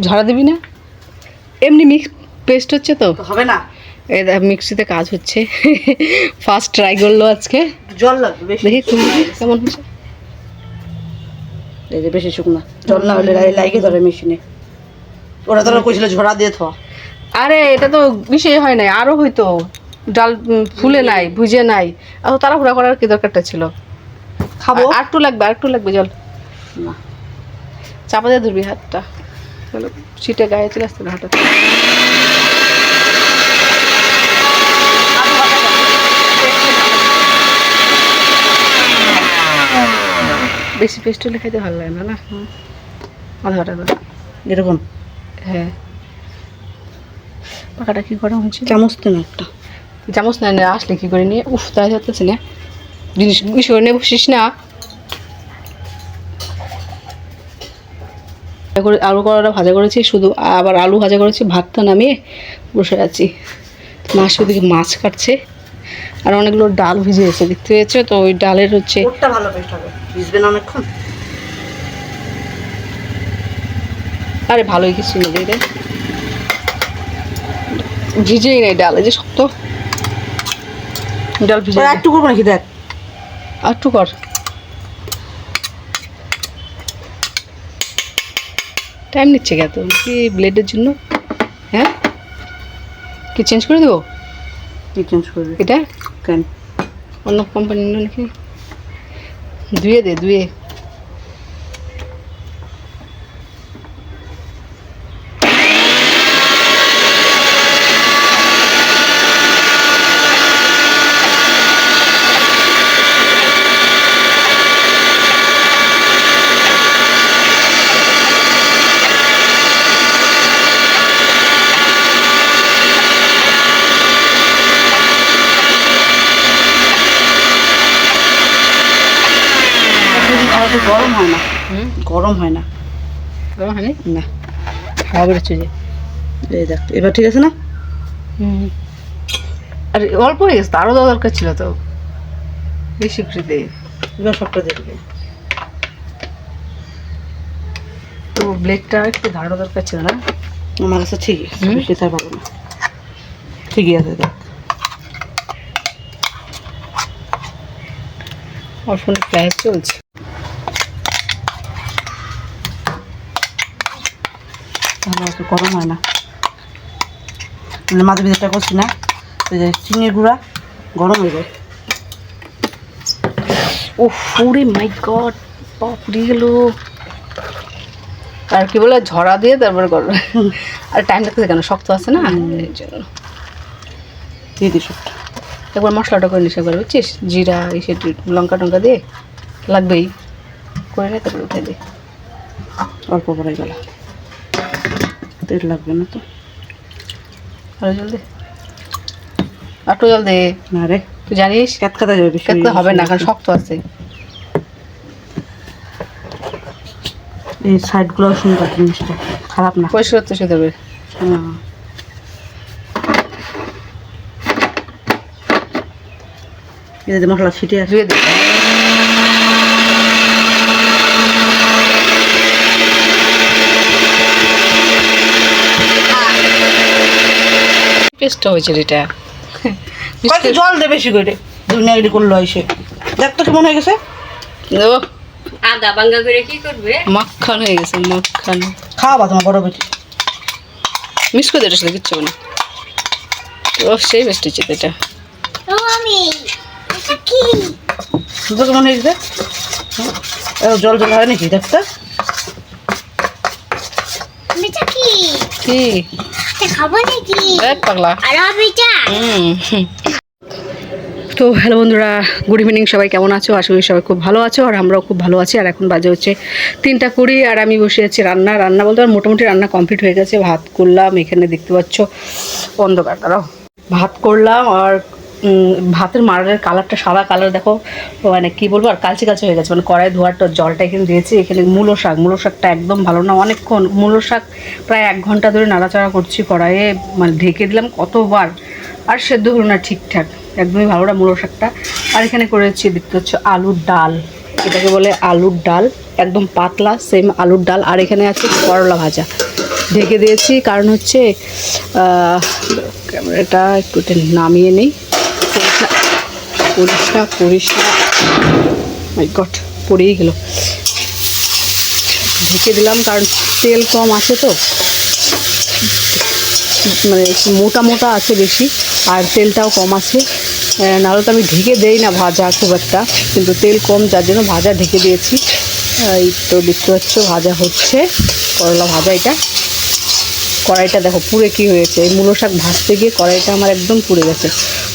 ঝরা দিবি না? এমনি মিক্স পেস্ট হচ্ছে তো? হবে না। এই মিক্সিতে কাজ হচ্ছে। ফার্স্ট ট্রাই করল আজকে। জল লাগবে বেশি। দেখি তুমি কেমন হচ্ছে এই যে বেশি শুকনা। জল না হলে লাইগে ধরে মেশিনে। ওরা তোরা কইছিল ঝোড়া দিয়ে থা। আরে এটা তো বিষয় হয় নাই আরও হয়তো ডাল ফুলে নাই ভুজে নাই। আর তাড়াহুড়া করার কি দরকারটা ছিল? খাব। আর একটু লাগবে আর একটু লাগবে জল। না। চাপা দিয়ে ধরবি হাতটা। তাহলে সিটে গায়ে চলে আসতে না হঠাৎ বেশি পেস্ট হলে খাইতে ভালো লাগে না না? আধা ঘণ্টা করে। এরকম? হ্যাঁ। পাখাটা কি গরম হয়েছে চামচ তো না একটা। চামচ না আসলে কি করে নিয়ে? উফ তাই যাচ্ছে না। জিনিস বিষয় নিয়ে বসিস না। করে আলু করাটা ভাজা করেছি শুধু আবার আলু ভাজা করেছি ভাতটা নামিয়ে বসে আছি। মাস ওদিকে মাছ কাটছে আর অনেকগুলো ডাল ভিজে গেছে দেখতে পেয়েছ? তো ওই ডালের হচ্ছে ভালো হবে ভিজবে না অনেকক্ষণ। আরে ভালোই কিছু রে ভিজেই নেই ডাল এই যে শক্ত। ডাল ভিজে একটু করব নাকি দেখ? আর একটু কর। টাইম নিচ্ছে কে তো কি ব্লেডের জন্য? হ্যাঁ? কি চেঞ্জ করে দেবো? কি চেঞ্জ করবে? এটা? কেন? অন্য কোম্পানির নাকি? ধুয়ে দে ধুয়ে আর তো গরম হয় না। হুম? গরম হয় না। গরম হয়নি? না। হাওয়া বেরোচ্ছে যে। এই দেখ এবার ঠিক আছে না? হুম। আর অল্প হয়ে গেছে আরও দেওয়া দরকার ছিল তো। বেশি করে দে। এবার সবটা দেখবে তো ব্লেডটা একটু ধারো দরকার ছিল না? আমার কাছে ঠিকই আছে? বেশি তার পাবো না। ঠিকই আছে দেখ। আমার ফোনে চলছে। তাহলে অত গরম হয় না। মানে মাঝে ভিতরটা করছি না। চিনির গুঁড়া গরম হয়ে যায় ও ফুরে মাই গড পা পুড়িয়ে গেল। আর কি বলে ঝরা দিয়ে তারপরে গরম। আর টাইম লাগতেছে কেন? শক্ত আছে না? এই জন্য। দিয়ে সবটা একবার মশলাটা করে নিস একবার বুঝছিস? জিরা এসে লঙ্কা টঙ্কা দিয়ে লাগবেই। করে নে তারপরে উঠে দে। অল্প পরে গেল। তেল লাগবে না তো। আরও জল দে একটু জল না রে। তুই জানিস? ক্যাতকাতে যাবে বেশি হবে না কারণ শক্ত আছে। এই সাইডগুলো সুন্দর জিনিসটা। খারাপ না। পরিষ্কার করতে সে দেবে। হ্যাঁ। এই যে মশলা ছিটে আসে পেস্টটা হয়েছে এটা কয়েকটা জল দে বেশি করে? দুনিয়া এটি করল এসে। দেখ তো কেমন হয়ে গেছে? ও আদা বাঙ্গা করে কি করবে? মাখন হয়ে গেছে মাখন। খাওয়াবা তোমার বড় বেটি। মিস করে সাথে কিচ্ছু না। ও সেই বেস্ট হচ্ছে এটা। ও আমি সুন্দর কেমন হয়ে গেছে? জল জল হয় নাকি? দেখতে কি? কি খাব নাকি? দেখ পাগলা। আর হবে তো হ্যালো বন্ধুরা গুড ইভিনিং সবাই কেমন আছো? আশা করি সবাই খুব ভালো আছো আর আমরাও খুব ভালো আছি। আর এখন বাজে হচ্ছে তিনটা কুড়ি আর আমি বসে আছি রান্না। রান্না বলতে আমার মোটামুটি রান্না কমপ্লিট হয়ে গেছে। ভাত করলাম এখানে দেখতে পাচ্ছ অন্ধকার। দাঁড়াও। ভাত করলাম আর ভাতের মারের কালারটা সাদা কালার, দেখো মানে কি বলব, আর কালচে কালচে হয়ে গেছে। মানে কড়াই ধোয়ারটা জলটা এখানে দিয়েছি। এখানে মূলো শাক, মূলো শাকটা একদম ভালো না, অনেকক্ষণ মূলো শাক প্রায় এক ঘণ্টা ধরে নাড়াচাড়া করছি কড়াইয়ে মানে ঢেকে দিলাম কতবার। আর সেদ্ধ হলো না ঠিকঠাক, একদমই ভালো না মূলো শাকটা। আর এখানে করেছি দেখতে হচ্ছে আলুর ডাল। এটাকে বলে আলুর ডাল, একদম পাতলা সেম আলুর ডাল। আর এখানে আছে করলা ভাজা। ঢেকে দিয়েছি, কারণ হচ্ছে ক্যামেরাটা একটু নামিয়ে নেই। পরিষ্কার পরিষ্কার। পরিষ্কার মাই গড পড়েই গেল। ঢেকে দিলাম, কারণ তেল কম আছে তো। মানে মোটা মোটা আছে বেশি, আর তেলটাও কম আছে। নাহলে তো আমি ঢেকে দেই না ভাজা খুব একটা, কিন্তু তেল কম, যার জন্য ভাজা ঢেকে দিয়েছি। এই তো দেখতে পাচ্ছ, ভাজা হচ্ছে, করলা ভাজা এটা। কড়াইটা দেখো, পুড়ে কি হয়েছে? এই মূলো শাক ভাজতে গিয়ে কড়াইটা আমার একদম পুড়ে গেছে।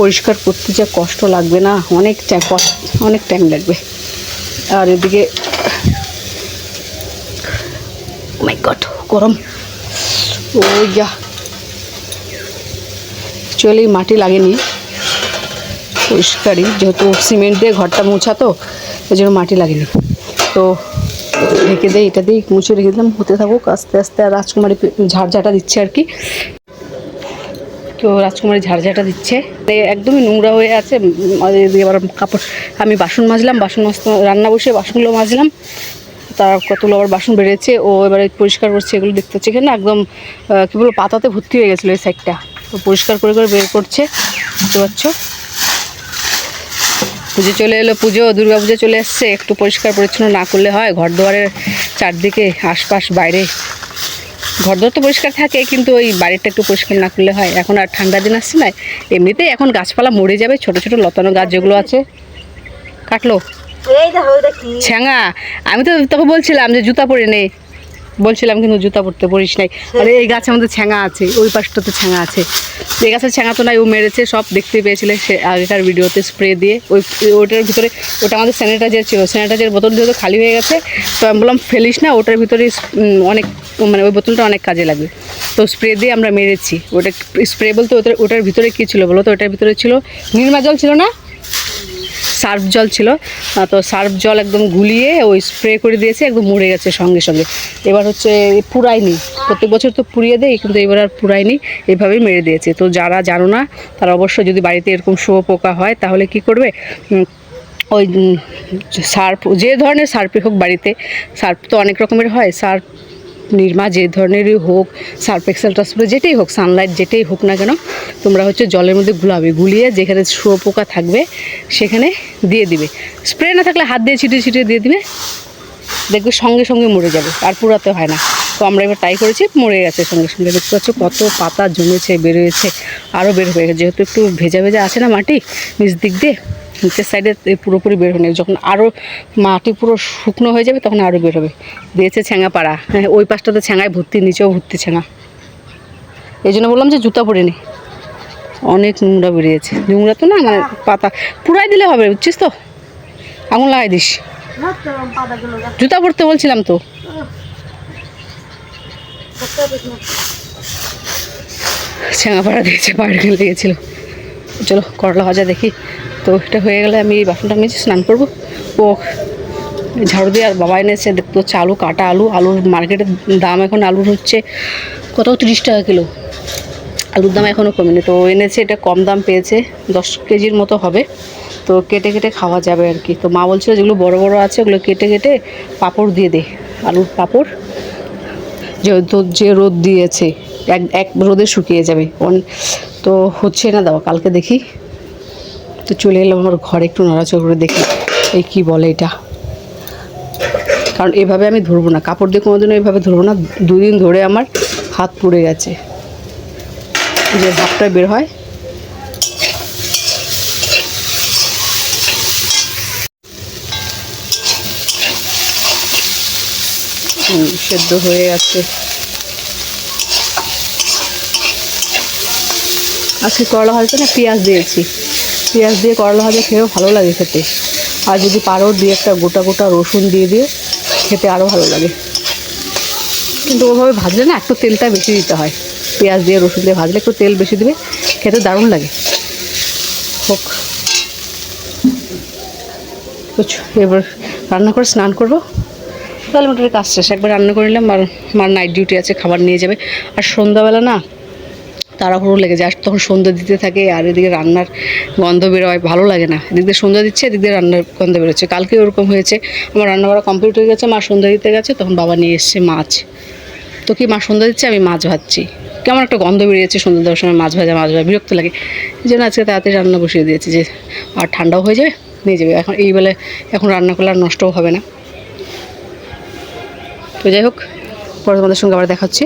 পরিষ্কার করতে যা কষ্ট লাগবে না, অনেক অনেক টাইম লাগবে। আর এদিকে মাই গড গরম। ও যা অ্যাকচুয়ালি মাটি লাগেনি। পরিষ্কারই, যেহেতু সিমেন্ট দিয়ে ঘরটা মোছা তো ওই জন্য মাটি লাগেনি। তো ঢেকে দেয় এটা দিয়ে মুছে রেখে দিলাম, হতে থাকুক, আস্তে আস্তে আর রাজকুমারী ঝাড়ঝাটা দিচ্ছে আর কি। তো রাজকুমারী ঝাড়ঝাটা দিচ্ছে। একদমই নোংরা হয়ে আছে। আবার কাপড় আমি বাসন মাজলাম, বাসন মাজতে রান্না বসে বাসনগুলো মাজলাম। তার কতগুলো আবার বাসন বেড়েছে, ও এবারে পরিষ্কার করছে, এগুলো দেখতে হচ্ছে। এখানে একদম কী বলব, পাতাতে ভর্তি হয়ে গেছিল এই সাইডটা তো পরিষ্কার করে করে বের করছে। বুঝতে পারছ? পুজো চলে এলো, পুজো, দুর্গা পুজো চলে এসছে। একটু পরিষ্কার পরিচ্ছন্ন না করলে হয়। ঘর দুয়ারের চারদিকে, আশপাশ, বাইরে ঘর দুয়ার তো পরিষ্কার থাকে কিন্তু ওই বাড়িটা একটু পরিষ্কার না করলে হয়। এখন আর ঠান্ডা দিন আসছে না এমনিতেই এখন গাছপালা মরে যাবে ছোট ছোট লতানো গাছ যেগুলো আছে। কাটলো? ছ্যাঙা আমি তো তোকে বলছিলাম যে জুতা পরে নে। বলছিলাম কিন্তু জুতা পরতে পরিস নাই। আরে এই গাছের মধ্যে ছ্যাঙা আছে, ওই পাশটাতে ছ্যাঙা আছে। এই গাছের ছ্যাঙা তো নাই, ও মেরেছে, সব দেখতে পেয়েছিলে সে আগেকার ভিডিওতে স্প্রে দিয়ে। ওই ওটার ভিতরে, ওটা আমাদের স্যানিটাইজার ছিল স্যানিটাইজার বোতল যেহেতু খালি হয়ে গেছে, তো আমি বললাম, ফেলিস না, ওটার ভিতরে অনেক মানে ওই বোতলটা অনেক কাজে লাগবে। তো স্প্রে দিয়ে আমরা মেরেছি। ওটা স্প্রে বলতে ওটার ওটার ভিতরে কী ছিল বলো তো? ওটার ভিতরে ছিল, নির্মা জল ছিল না? সার্ফ জল ছিল। তো সার্ফ জল একদম গুলিয়ে ওই স্প্রে করে দিয়েছে, একদম মরে গেছে সঙ্গে সঙ্গে। এবার হচ্ছে পুরাইনি প্রত্যেক বছর তো পুড়িয়ে দেয়, কিন্তু এবার আর পুরাইনি এভাবেই মেরে দিয়েছে। তো যারা জানো না, তারা অবশ্যই যদি বাড়িতে এরকম শুয়োপোকা হয়, তাহলে কি করবে? ওই সার্ফ, যে ধরনের সার্ফই হোক বাড়িতে, সার্ফ তো অনেক রকমের হয়। সার্ফ নির্মা, যে ধরনেরই হোক সার্ফ এক্সেল যেটাই হোক, সানলাইট যেটাই হোক না কেন, তোমরা হচ্ছে জলের মধ্যে গুলাবে, গুলিয়ে যেখানে শুয়োপোকা থাকবে, সেখানে দিয়ে দিবে। স্প্রে না থাকলে হাত দিয়ে ছিটিয়ে ছিটিয়ে দিয়ে দিবে, দেখবে সঙ্গে সঙ্গে মরে যাবে, আর পুরাতে হয় না। তো আমরা এবার ট্রাই করেছি, মরে গেছে সঙ্গে সঙ্গে। দেখতে পাচ্ছ কত পাতা জমেছে, বেরোয়েছে আরও বের হয়ে গেছে। যেহেতু একটু ভেজা ভেজা আছে না মাটি, নিচ দিক দিয়ে নিচের সাইডে পুরোপুরি বের হয়ে যখন আরও মাটি পুরো শুকনো হয়ে যাবে, তখন আরও বের হবে। দিয়েছে ছ্যাঙা পাড়া হ্যাঁ ওই পাশটা তো ছ্যাঙায় ভর্তি, নিচেও ভর্তি ছ্যাঙা এই জন্য বললাম যে জুতা পরে নি। অনেক নোংরা বেরিয়েছে। নোংরা তো না মানে পাতা। পুরাই দিলে হবে, বুঝছিস তো? আগুন লাগাই দিস। জুতা পরতে বলছিলাম তো। না। ছ্যাঙাপাড়া দিয়েছে খেলে লেগেছিলো। চলো করলা ভাজা দেখি। তো এটা হয়ে গেলে আমি এই বাসনটা মেজে স্নান করব। ও ঝাড়ু দিয়ে আর বাবা এনেছে, দেখতে হচ্ছে আলু, কাটা আলু। আলুর মার্কেটের দাম এখন আলুর হচ্ছে কত? তিরিশ টাকা কিলো। আলুর দাম এখনও কমেনি। তো এনেছে, এটা কম দাম পেয়েছে, দশ কেজির মতো হবে। তো কেটে কেটে খাওয়া যাবে আর কি। তো মা বলছিল যেগুলো বড় বড় আছে, ওগুলো কেটে কেটে পাঁপড় দিয়ে দে। আলুর পাঁপড় যে রোদ দিয়েছে। এক এক রোদে শুকিয়ে যাবে। তো হচ্ছে না দাও, কালকে দেখি। তো চলে এলাম আমার ঘরে, একটু নড়াচড়া করে দেখি এই কি বলে এটা। কারণ এভাবে আমি ধরবো না, কাপড় দিয়ে কোনোদিনও এভাবে ধরবো না, দুদিন ধরে আমার হাত পুড়ে গেছে। যে ভাবটা বের হয়। সেদ্ধ হয়ে গেছে আজকে করলা ভাজাতে না পেঁয়াজ দিয়েছি। পেঁয়াজ দিয়ে করলা ভাজা খেয়েও ভালো লাগে খেতে। আর যদি পারো দিয়ে একটা গোটা গোটা রসুন দিয়ে দিয়ে খেতে আরও ভালো লাগে। কিন্তু ওভাবে ভাজলে না, একটু তেলটা বেশি দিতে হয়। পেঁয়াজ দিয়ে রসুন দিয়ে ভাজলে একটু তেল বেশি দিবে খেতে দারুণ লাগে। হোক। এবার রান্না করে স্নান করব। তাহলে মোটামুটি কাজ শেষ। একবার রান্না করে নিলাম, আর আমার নাইট ডিউটি আছে, খাবার নিয়ে যাবে। আর সন্ধ্যাবেলা না তাড়াহুড়ো লেগে যায় আর তখন সন্ধ্যা দিতে থাকে আর এদিকে রান্নার গন্ধ বেরোয়, ভালো লাগে না। এদিক দিয়ে সন্ধ্যা দিচ্ছে, এদিক দিয়ে রান্নার গন্ধ বেরোচ্ছে। কালকে ওরকম হয়েছে, আমার রান্না করা কমপ্লিট হয়ে গেছে, মা সন্ধ্যা দিতে গেছে, তখন বাবা নিয়ে এসছে মাছ। তো কি মা সন্ধ্যা দিচ্ছে? আমি মাছ ভাজছি। কেমন একটা গন্ধ বেরিয়েছে সন্ধ্যা দেওয়ার সময়, মাছ ভাজা মাছ ভাজা, বিরক্ত লাগে। এই জন্য আজকে তাড়াতাড়ি রান্না বসিয়ে দিয়েছি যে, আর ঠান্ডাও হয়ে যাবে, নিয়ে যাবে। এখন এই বেলায় এখন রান্না করলে আর নষ্টও হবে না। তো যাই হোক, পরে তোমাদের সঙ্গে আবার দেখা হচ্ছে।